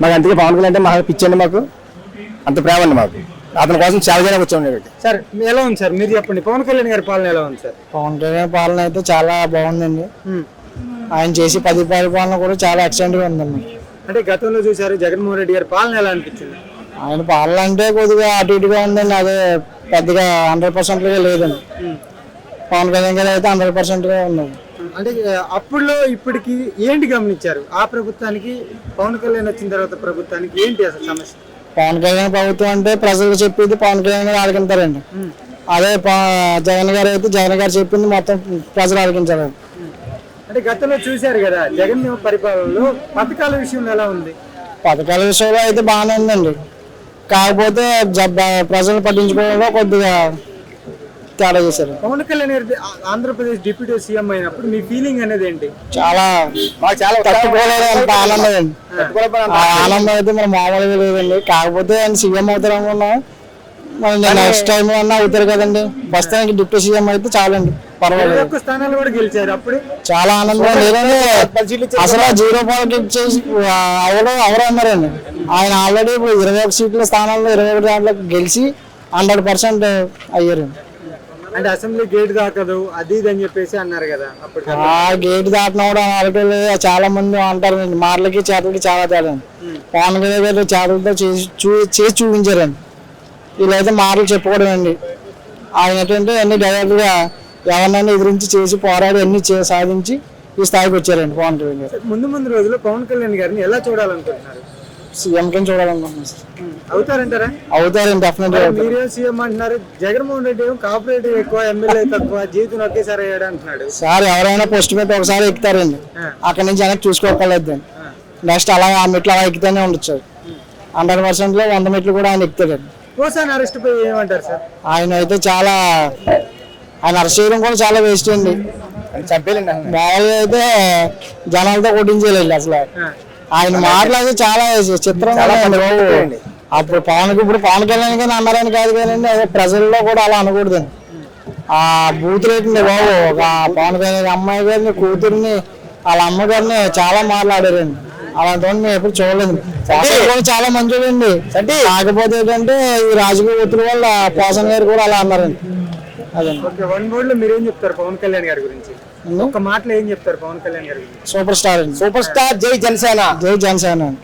మాకు అందుకే పవన్ కళ్యాణ్ అంటే మాకు పిచ్చండి మాకు. అంత ప్రేమ అండి మాకు. అతని కోసం చాలా జనం వచ్చాము సార్ ఎలా ఉంది సార్? మీరు చెప్పండి. పవన్ కళ్యాణ్ గారి పాలన ఎలా ఉంది సార్? పవన్ కళ్యాణ్ పాలన అయితే చాలా బాగుందండి. ఆయన చేసి పది పరిపాలన కూడా చాలా ఎక్సలెంట్గా ఉందండి. అంటే గతంలో చూసారు జగన్మోహన్ రెడ్డి గారి పాలన ఎలా అనిపించింది? ఆయన పాలన అంటే కొద్దిగా అటు ఇటుగా ఉందండి. అదే పెద్దగా హండ్రెడ్ పర్సెంట్గా లేదండి. పవన్ కళ్యాణ్ గారు అయితే హండ్రెడ్ పర్సెంట్గా ఉందండి అంటే అప్పుడులో ఇప్పటికి ఏంటి గమనించారు? ఆ ప్రభుత్వానికి పవన్ కళ్యాణ్ వచ్చిన తర్వాత ప్రభుత్వానికి ఏంటి అసలు సమస్య? పవన్ కళ్యాణ్ ప్రభుత్వం అంటే ప్రజలు చెప్పేది పవన్ కళ్యాణ్ గారు ఆలకింతారండి అదే జగన్ గారు అయితే జగన్ గారు చెప్పింది మొత్తం ప్రజలు ఆలకించారు అంటే గతంలో చూశారు కదా జగన్ పరిపాలనలో పథకాల విషయంలో ఎలా ఉంది? పథకాల విషయంలో అయితే బాగానే ఉందండి. కాకపోతే ప్రజలు పట్టించుకోవడంలో కొద్దిగా తేడా చేశారు పవన్ కళ్యాణ్ గారి ఆంధ్రప్రదేశ్ డిప్యూటీ సీఎం అయినప్పుడు మీ ఫీలింగ్ అనేది ఏంటి? చాలా మాకు చాలా తట్టుకోలేదు అంత ఆనందం అండి. ఆనందం. అయితే మరి మామూలుగా లేదండి. కాకపోతే ఆయన సీఎం అవుతారు అనుకున్నాం. మరి నెక్స్ట్ టైం అన్నా అవుతారు కదండి. ప్రస్తుతానికి డిప్యూటీ సీఎం అయితే చాలండి. పర్వాలేదు. స్థానాలు కూడా గెలిచారు అప్పుడే? చాలా ఆనందం లేదండి అసలు జీరో పాయింట్ ఇచ్చేసి అవడం ఎవరు అన్నారండి. ఆయన ఆల్రెడీ ఇప్పుడు ఇరవై ఒక సీట్ల స్థానాల్లో ఇరవై ఒకటి దాంట్లో గెలిచి హండ్రెడ్ పర్సెంట్ అయ్యారండి అంటే అసెంబ్లీ గేట్ దాకదు అది ఇది అని చెప్పేసి అన్నారు కదా అప్పుడు ఆ గేట్ దాటిన కూడా చాలా మంది అంటారండి మాటలకి చేతలకి చాలా తేడా పవన్ కళ్యాణ్ గారు చేతలతో చేసి చూపించారండి. వీళ్ళైతే మాటలు చెప్పుకోవడం అండి. ఆయన ఏంటంటే అన్ని డైరెక్ట్గా ఎవరినైనా ఎదిరించి చేసి పోరాడి అన్ని సాధించి ఈ స్థాయికి వచ్చారండి పవన్ కళ్యాణ్ గారు. ముందు ముందు రోజుల్లో పవన్ కళ్యాణ్ గారిని ఎలా చూడాలనుకుంటున్నారు? సీఎం కింద చూడాలనుకుంటున్నాను సార్. అవుతారంటారా? అవుతారండి అవుతారు. మీరే సీఎం అంటున్నారు. జగన్మోహన్ రెడ్డి ఏమో కాపరేటివ్ ఎక్కువ ఎమ్మెల్యే తక్కువ జీతం ఒకేసారి అయ్యాడు అంటున్నాడు. సార్ ఎవరైనా పోస్ట్ మీద ఒకసారి ఎక్కుతారండి. అక్కడి నుంచి వెనక్కి చూసుకోగలదు నెక్స్ట్ అలా ఆ మెట్లు అలా ఎక్కుతూనే ఉండొచ్చు. హండ్రెడ్ పర్సెంట్లో వంద మెట్లు కూడా ఆయన ఎక్కుతాడండి. పోసాన్ అరెస్ట్ పై ఏమంటారు సార్? ఆయన అయితే చాలా ఆయన అరెస్ట్ చేయడం కూడా చాలా వేస్ట్ అండి. చంపేయండి అయితే జనాలతో కొట్టించేయాలి అసలు. ఆయన మాటలు చాలా బాబు. అప్పుడు పవన్ ఇప్పుడు పవన్ కళ్యాణ్ కానీ అన్నారని కాదు కానీ అదే ప్రజల్లో కూడా అలా అనకూడదండి. ఆ బూత్ రేట్ని బాబు. ఒక పవన్ కళ్యాణ్ అమ్మాయి గారిని కూతుర్ని వాళ్ళ అమ్మగారిని చాలా మాట్లాడారండి. అలాంటి వాడిని మేము ఎప్పుడు చూడలేదు. పోసన్ కూడా చాలా మంచోడండి. కాకపోతే ఏంటంటే ఈ రాజకీయ ఒత్తిడి వల్ల పోసన్ గారు కూడా అలా అన్నారండి. లో మీరేం చెప్తారు పవన్ కళ్యాణ్ గారి గురించి. ఒక మాటలో ఏం చెప్తారు పవన్ కళ్యాణ్ గారి? సూపర్ స్టార్ అండి. సూపర్ స్టార్ జై జనసేన. జై జనసేన.